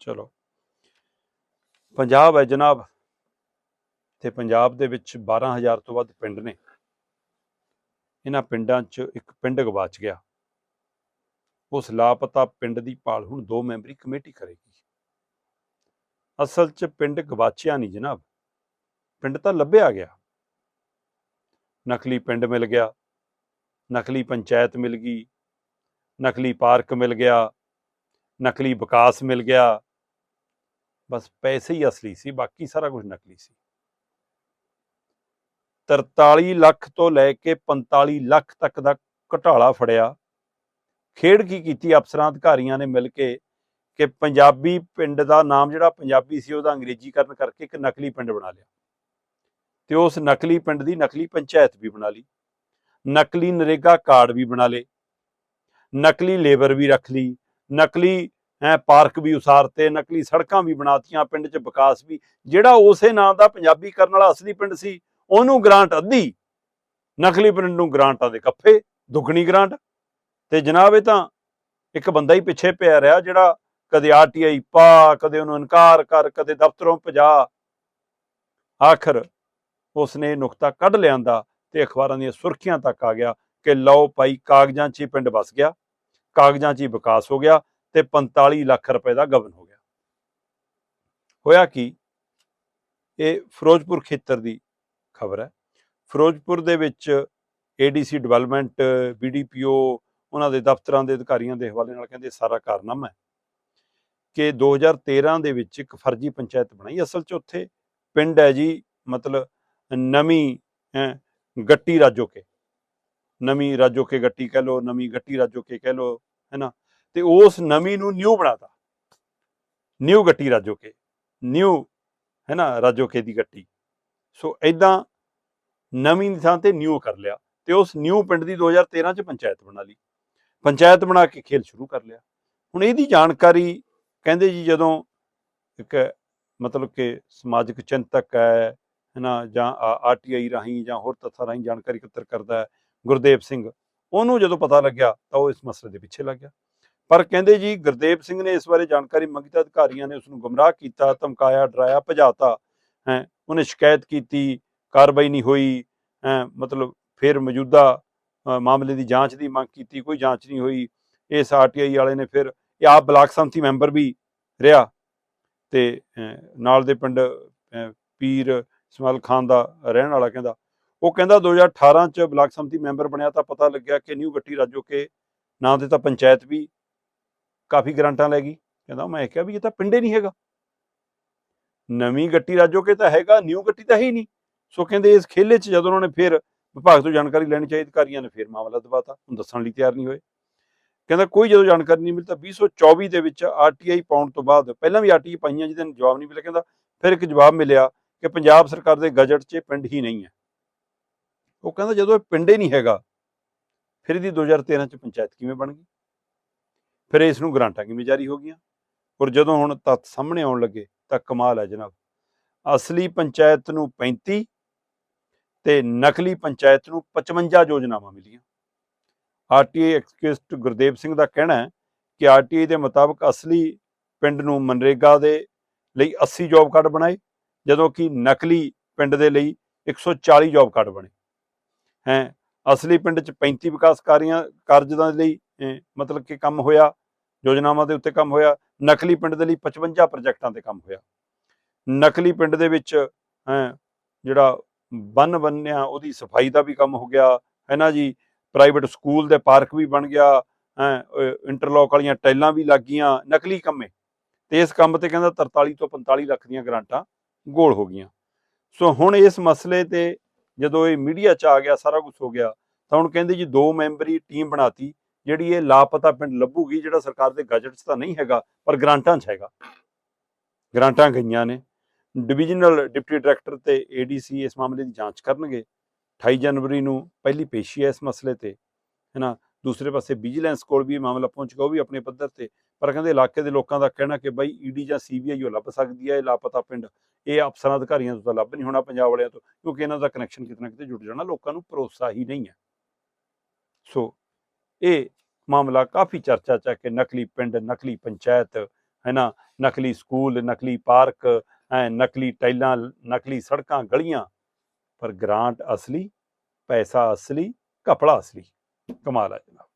ਚਲੋ। ਪੰਜਾਬ ਹੈ ਜਨਾਬ। ਤੇ ਪੰਜਾਬ ਦੇ ਵਿੱਚ 12000 ਤੋਂ ਵੱਧ ਪਿੰਡ ਨੇ। ਇਹਨਾਂ ਪਿੰਡਾਂ 'ਚ ਇੱਕ ਪਿੰਡ ਗਵਾਚ ਗਿਆ। ਉਸ ਲਾਪਤਾ ਪਿੰਡ ਦੀ ਭਾਲ ਹੁਣ ਦੋ ਮੈਂਬਰੀ ਕਮੇਟੀ ਕਰੇਗੀ। ਅਸਲ 'ਚ ਪਿੰਡ ਗਵਾਚਿਆ ਨਹੀਂ ਜਨਾਬ। ਪਿੰਡ ਤਾਂ ਲੱਭਿਆ ਗਿਆ। ਨਕਲੀ ਪਿੰਡ ਮਿਲ ਗਿਆ। ਨਕਲੀ ਪੰਚਾਇਤ ਮਿਲ ਗਈ। ਨਕਲੀ ਪਾਰਕ ਮਿਲ ਗਿਆ। ਨਕਲੀ ਵਿਕਾਸ ਮਿਲ ਗਿਆ। ਬਸ ਪੈਸੇ ਹੀ ਅਸਲੀ ਸੀ, ਬਾਕੀ ਸਾਰਾ ਕੁਝ ਨਕਲੀ ਸੀ। 43 ਲੱਖ ਤੋਂ ਲੈ ਕੇ 45 ਲੱਖ ਤੱਕ ਦਾ ਘਟਾਲਾ ਫੜਿਆ। ਖੇਡ ਕੀ ਕੀਤੀ? ਅਫਸਰਾਂ, ਅਧਿਕਾਰੀਆਂ ਨੇ ਮਿਲ ਕੇ ਕਿ ਪੰਜਾਬੀ ਪਿੰਡ ਦਾ ਨਾਮ ਜਿਹੜਾ ਪੰਜਾਬੀ ਸੀ, ਉਹਦਾ ਅੰਗਰੇਜ਼ੀਕਰਨ ਕਰਕੇ ਇੱਕ ਨਕਲੀ ਪਿੰਡ ਬਣਾ ਲਿਆ। ਤੇ ਉਸ ਨਕਲੀ ਪਿੰਡ ਦੀ ਨਕਲੀ ਪੰਚਾਇਤ ਵੀ ਬਣਾ ਲਈ। ਨਕਲੀ ਨਰੇਗਾ ਕਾਰਡ ਵੀ ਬਣਾ ਲਏ। ਨਕਲੀ ਲੇਬਰ ਵੀ ਰੱਖ ਲਈ। ਨਕਲੀ ਹੈ, ਪਾਰਕ ਵੀ ਉਸਾਰਤੇ, ਨਕਲੀ ਸੜਕਾਂ ਵੀ ਬਣਾਤੀਆਂ, ਪਿੰਡ 'ਚ ਵਿਕਾਸ ਵੀ। ਜਿਹੜਾ ਉਸੇ ਨਾਂ ਦਾ ਪੰਜਾਬੀ ਕਰਨ ਵਾਲਾ ਅਸਲੀ ਪਿੰਡ ਸੀ, ਉਹਨੂੰ ਗ੍ਰਾਂਟ ਅੱਧੀ। ਨਕਲੀ ਪਿੰਡ ਨੂੰ ਗ੍ਰਾਂਟਾਂ ਦੇ ਕੱਫੇ, ਦੁੱਗਣੀ ਗ੍ਰਾਂਟ। ਤੇ ਜਨਾਬ, ਇਹ ਤਾਂ ਇੱਕ ਬੰਦਾ ਹੀ ਪਿੱਛੇ ਪਿਆ ਰਿਹਾ, ਜਿਹੜਾ ਕਦੇ ਆਰਟੀਆਈ ਪਾ, ਕਦੇ ਉਹਨੂੰ ਇਨਕਾਰ ਕਰ, ਕਦੇ ਦਫ਼ਤਰੋਂ ਭਜਾ। ਆਖਰ ਉਸਨੇ ਨੁਕਤਾ ਕੱਢ ਲਿਆਂਦਾ ਤੇ ਅਖਬਾਰਾਂ ਦੀਆਂ ਸੁਰਖੀਆਂ ਤੱਕ ਆ ਗਿਆ ਕਿ ਲਓ ਭਾਈ, ਕਾਗਜ਼ਾਂ 'ਚ ਹੀ ਪਿੰਡ ਵਸ ਗਿਆ। ਕਾਗਜ਼ਾਂ 'ਚ ਹੀ ਵਿਕਾਸ ਹੋ ਗਿਆ। ਤੇ 45 ਲੱਖ ਰੁਪਏ ਦਾ ਗਬਨ ਹੋ ਗਿਆ। ਹੋਇਆ ਕੀ? ਇਹ ਫਿਰੋਜ਼ਪੁਰ ਖੇਤਰ ਦੀ ਖਬਰ ਹੈ। ਫਿਰੋਜ਼ਪੁਰ ਦੇ ਵਿੱਚ ਏਡੀਸੀ ਡਿਵੈਲਪਮੈਂਟ ਬੀਡੀਪੀਓ ਉਹਨਾਂ ਦੇ ਦਫ਼ਤਰਾਂ ਦੇ ਅਧਿਕਾਰੀਆਂ ਦੇ ਹਵਾਲੇ ਨਾਲ ਕਹਿੰਦੇ ਸਾਰਾ ਕਾਰਨਾਮਾ ਹੈ ਕਿ 2013 ਦੇ ਵਿੱਚ ਇੱਕ ਫਰਜ਼ੀ ਪੰਚਾਇਤ ਬਣਾਈ। ਅਸਲ 'ਚ ਉੱਥੇ ਪਿੰਡ ਹੈ ਜੀ, ਮਤਲਬ ਨਵੀਂ ਗੱਟੀ ਰਾਜੋ ਕੇ ਨਵੀਂ ਰਾਜੋ ਕੇ ਗੱਟੀ ਕਹਿ ਲੋ ਨਵੀਂ ਗੱਟੀ ਰਾਜੋ ਕੇ ਕਹਿ ਲੋ ਹੈਨਾ ਤੇ ਉਸ ਨਵੀਂ ਨੂੰ ਨਿਊ ਬਣਾਤਾ। ਨਿਊ ਗੱਟੀ ਰਾਜੋਕੇ ਨਿਊ ਹੈ ਨਾ ਰਾਜੋਕੇ ਦੀ ਗੱਟੀ। ਸੋ ਐਦਾਂ ਨਵੀਂ ਦੀ ਥਾਂ ਤੇ ਨਿਊ ਕਰ ਲਿਆ ਤੇ ਉਸ ਨਿਊ ਪਿੰਡ ਦੀ 2013 ਚ ਪੰਚਾਇਤ ਬਣਾ ਲਈ। ਪੰਚਾਇਤ ਬਣਾ ਕੇ ਖੇਲ ਸ਼ੁਰੂ ਕਰ ਲਿਆ। ਹੁਣ ਇਹਦੀ ਜਾਣਕਾਰੀ ਕਹਿੰਦੇ ਜੀ ਜਦੋਂ ਇੱਕ ਮਤਲਬ ਕਿ ਸਮਾਜਿਕ ਚਿੰਤਕ ਹੈ ਹੈਨਾ ਜਾਂ ਆਰਟੀਆਈ ਰਾਹੀਂ ਜਾਂ ਹੋਰ ਤੱਥਾਂ ਰਾਹੀਂ ਜਾਣਕਾਰੀ ਇਕੱਤਰ ਕਰਦਾ ਹੈ ਗੁਰਦੇਵ ਸਿੰਘ, ਉਹਨੂੰ ਜਦੋਂ ਪਤਾ ਲੱਗਿਆ ਤਾਂ ਉਹ ਇਸ ਮਸਲੇ ਦੇ ਪਿੱਛੇ ਲੱਗ ਗਿਆ। ਪਰ ਕਹਿੰਦੇ ਜੀ ਗੁਰਦੇਵ ਸਿੰਘ ਨੇ ਇਸ ਬਾਰੇ ਜਾਣਕਾਰੀ ਮੰਗੀ ਤਾਂ ਅਧਿਕਾਰੀਆਂ ਨੇ ਉਸ ਨੂੰ ਗੁੰਮਰਾਹ ਕੀਤਾ, ਧਮਕਾਇਆ, ਡਰਾਇਆ, ਭਜਾਤਾ, ਹੈ, ਉਹਨੇ ਸ਼ਿਕਾਇਤ ਕੀਤੀ, ਕਾਰਵਾਈ ਨਹੀਂ ਹੋਈ, ਹੈ, ਮਤਲਬ ਫਿਰ ਮੌਜੂਦਾ ਮਾਮਲੇ ਦੀ ਜਾਂਚ ਦੀ ਮੰਗ ਕੀਤੀ, ਕੋਈ ਜਾਂਚ ਨਹੀਂ ਹੋਈ, ਇਸ ਆਰਟੀਆਈ ਵਾਲੇ ਨੇ ਫਿਰ, ਇਹ ਆਪ ਬਲਾਕ ਸੰਮਤੀ ਮੈਂਬਰ ਵੀ ਰਿਹਾ ਤੇ ਨਾਲ ਦੇ ਪਿੰਡ ਪੀਰ ਇਸਮਾਇਲ ਖਾਨ ਦਾ ਰਹਿਣ ਵਾਲਾ ਕਹਿੰਦਾ, ਉਹ ਕਹਿੰਦਾ 2018 ਚ ਬਲਾਕ ਸੰਮਤੀ ਮੈਂਬਰ ਬਣਿਆ ਤਾਂ ਪਤਾ ਲੱਗਿਆ ਕਿ ਨਿਊ ਗੱਟੀ ਰਾਜੋ ਕੇ ਨਾਂ ਤੇ ਤਾਂ ਪੰਚਾਇਤ ਵੀ ਕਾਫੀ ਗ੍ਰਾਂਟਾਂ ਲੈ ਗਈ। ਕਹਿੰਦਾ ਮੈਂ ਕਿਹਾ ਵੀ ਇਹ ਤਾਂ ਪਿੰਡੇ ਨਹੀਂ ਹੈਗਾ। ਨਵੀਂ ਗੱਟੀ ਰਾਜੋ ਕੇ ਤਾਂ ਹੈਗਾ, ਨਿਊ ਗੱਟੀ ਤਾਂ ਹੈ ਹੀ ਨਹੀਂ। ਸੋ ਕਹਿੰਦੇ ਇਸ ਖੇਲੇ 'ਚ ਜਦੋਂ ਉਹਨਾਂ ਨੇ ਫਿਰ ਵਿਭਾਗ ਤੋਂ ਜਾਣਕਾਰੀ ਲੈਣੀ ਚਾਹੀਦੀ ਅਧਿਕਾਰੀਆਂ ਨੇ ਫਿਰ ਮਾਮਲਾ ਦਬਾਤਾ ਹੁਣ ਦੱਸਣ ਲਈ ਤਿਆਰ ਨਹੀਂ ਹੋਏ। ਕਹਿੰਦਾ ਕੋਈ ਜਦੋਂ ਜਾਣਕਾਰੀ ਨਹੀਂ ਮਿਲੀ ਤਾਂ 2024 ਦੇ ਵਿੱਚ ਆਰਟੀਆਈ ਪਾਉਣ ਤੋਂ ਬਾਅਦ ਪਹਿਲਾਂ ਵੀ ਆਰਟੀਆਈ ਪਾਈਆਂ ਜਿਹਦੇ ਨੂੰ ਜਵਾਬ ਨਹੀਂ ਮਿਲਿਆ, ਕਹਿੰਦਾ ਫਿਰ ਇੱਕ ਜਵਾਬ ਮਿਲਿਆ ਕਿ ਪੰਜਾਬ ਸਰਕਾਰ ਦੇ ਗਜਟ 'ਚ ਇਹ ਪਿੰਡ ਹੀ ਨਹੀਂ ਹੈ। ਉਹ ਕਹਿੰਦਾ ਜਦੋਂ ਇਹ ਪਿੰਡ ਹੀ ਨਹੀਂ ਹੈਗਾ, ਫਿਰ ਇਹਦੀ 2013 ਚ ਪੰਚਾਇਤ ਕਿਵੇਂ ਬਣ ਗਈ? ਫਿਰ ਇਸ ਨੂੰ ਗ੍ਰਾਂਟਾਂ ਕਿਵੇਂ ਜਾਰੀ ਹੋ ਗਈਆਂ? ਔਰ ਜਦੋਂ ਹੁਣ ਤੱਥ ਸਾਹਮਣੇ ਆਉਣ ਲੱਗੇ ਤਾਂ ਕਮਾਲ ਹੈ ਜਨਾਬ। ਅਸਲੀ ਪੰਚਾਇਤ ਨੂੰ 35 ਤੇ ਨਕਲੀ ਪੰਚਾਇਤ ਨੂੰ 55 ਯੋਜਨਾਵਾਂ ਮਿਲੀਆਂ। ਆਰਟੀਆਈ ਐਕਸਕਿਊਸਟ ਗੁਰਦੇਵ ਸਿੰਘ ਦਾ ਕਹਿਣਾ ਹੈ ਕਿ ਆਰਟੀਆਈ ਦੇ ਮੁਤਾਬਕ ਅਸਲੀ ਪਿੰਡ ਨੂੰ ਮਨਰੇਗਾ ਦੇ ਲਈ 80 ਜੌਬ ਕਾਰਡ ਬਣਾਏ, ਜਦੋਂ ਕਿ ਨਕਲੀ ਪਿੰਡ ਦੇ ਲਈ 140 ਜੌਬ ਕਾਰਡ ਬਣੇ। ਹੈ, ਅਸਲੀ ਪਿੰਡ ਚ 35 ਵਿਕਾਸ ਕਾਰੀਆਂ ਕਾਰਜਾਂ ਦੇ ਲਈ ਮਤਲਬ ਕਿ ਕੰਮ ਹੋਇਆ ਯੋਜਨਾਵਾਂ ਦੇ ਉੱਤੇ ਕੰਮ ਹੋਇਆ, ਨਕਲੀ ਪਿੰਡ ਦੇ ਲਈ 55 ਪ੍ਰੋਜੈਕਟਾਂ ਤੇ ਕੰਮ ਹੋਇਆ। ਨਕਲੀ ਪਿੰਡ ਦੇ ਵਿੱਚ ਜਿਹੜਾ ਬੰਨ ਬੰਨਿਆ, ਉਹਦੀ ਸਫ਼ਾਈ ਦਾ ਵੀ ਕੰਮ ਹੋ ਗਿਆ, ਹੈ ਨਾ ਜੀ? ਪ੍ਰਾਈਵੇਟ ਸਕੂਲ ਦੇ ਪਾਰਕ ਵੀ ਬਣ ਗਿਆ, ਹੈ ਇੰਟਰਲੌਕ ਵਾਲੀਆਂ ਟਾਈਲਾਂ ਵੀ ਲੱਗ ਗਈਆਂ, ਨਕਲੀ ਕੰਮੇ। ਤੇ ਇਸ ਕੰਮ ਤੇ ਕਹਿੰਦਾ 43 ਤੋਂ 45 ਲੱਖ ਦੀਆਂ ਗ੍ਰਾਂਟਾਂ ਗੋਲ ਹੋ ਗਈਆਂ। ਸੋ ਹੁਣ ਇਸ ਮਸਲੇ ਤੇ ਜਦੋਂ ਇਹ ਮੀਡੀਆ 'ਚ ਆ ਗਿਆ, ਸਾਰਾ ਕੁਝ ਹੋ ਗਿਆ, ਤਾਂ ਹੁਣ ਕਹਿੰਦੇ ਜੀ ਦੋ ਮੈਂਬਰੀ ਟੀਮ ਬਣਾਤੀ ਜਿਹੜੀ ਇਹ ਲਾਪਤਾ ਪਿੰਡ ਲੱਭੂਗੀ, ਜਿਹੜਾ ਸਰਕਾਰ ਦੇ ਗਜਟ 'ਚ ਤਾਂ ਨਹੀਂ ਹੈਗਾ, ਪਰ ਗ੍ਰਾਂਟਾਂ 'ਚ ਹੈਗਾ। ਗ੍ਰਾਂਟਾਂ ਗਈਆਂ ਨੇ। ਡਿਵੀਜ਼ਨਲ ਡਿਪਟੀ ਡਾਇਰੈਕਟਰ ਤੇ ਏਡੀਸੀ ਇਸ ਮਾਮਲੇ ਦੀ ਜਾਂਚ ਕਰਨਗੇ। 28 ਜਨਵਰੀ ਨੂੰ ਪਹਿਲੀ ਪੇਸ਼ੀ ਹੈ ਇਸ ਮਸਲੇ ਤੇ, ਹੈਨਾ? ਦੂਸਰੇ ਪਾਸੇ ਵਿਜੀਲੈਂਸ ਕੋਲ ਵੀ ਇਹ ਮਾਮਲਾ ਪਹੁੰਚ ਗਿਆ, ਉਹ ਵੀ ਆਪਣੇ ਪੱਧਰ ਤੇ। ਪਰ ਕਹਿੰਦੇ ਇਲਾਕੇ ਦੇ ਲੋਕਾਂ ਦਾ ਕਹਿਣਾ ਕਿ ਬਾਈ ਈਡੀ ਜਾਂ ਸੀਬੀਆਈ ਉਹ ਲੱਭ ਸਕਦੀ ਹੈ, ਇਹ ਲਾਪਤਾ ਪਿੰਡ। ਇਹ ਅਫਸਰਾਂ, ਅਧਿਕਾਰੀਆਂ ਤੋਂ ਤਾਂ ਲੱਭ ਨਹੀਂ ਹੋਣਾ ਪੰਜਾਬ ਵਾਲਿਆਂ ਤੋਂ, ਕਿਉਂਕਿ ਇਹਨਾਂ ਦਾ ਕਨੈਕਸ਼ਨ ਕਿਤੇ ਨਾ ਕਿਤੇ ਜੁੜ ਜਾਣਾ, ਲੋਕਾਂ ਨੂੰ ਭਰੋਸਾ ਹੀ ਨਹੀਂ ਹੈ। ਸੋ ਇਹ ਮਾਮਲਾ ਕਾਫੀ ਚਰਚਾ ਚ ਹੈ ਕਿ ਨਕਲੀ ਪਿੰਡ, ਨਕਲੀ ਪੰਚਾਇਤ, ਹੈ ਨਾ? ਨਕਲੀ ਸਕੂਲ, ਨਕਲੀ ਪਾਰਕ, ਐ ਨਕਲੀ ਟਾਈਲਾਂ, ਨਕਲੀ ਸੜਕਾਂ, ਗਲੀਆਂ। ਪਰ ਗ੍ਰਾਂਟ ਅਸਲੀ, ਪੈਸਾ ਅਸਲੀ, ਕਪੜਾ ਅਸਲੀ। ਕਮਾਲ ਹੈ ਜਨਾਬ।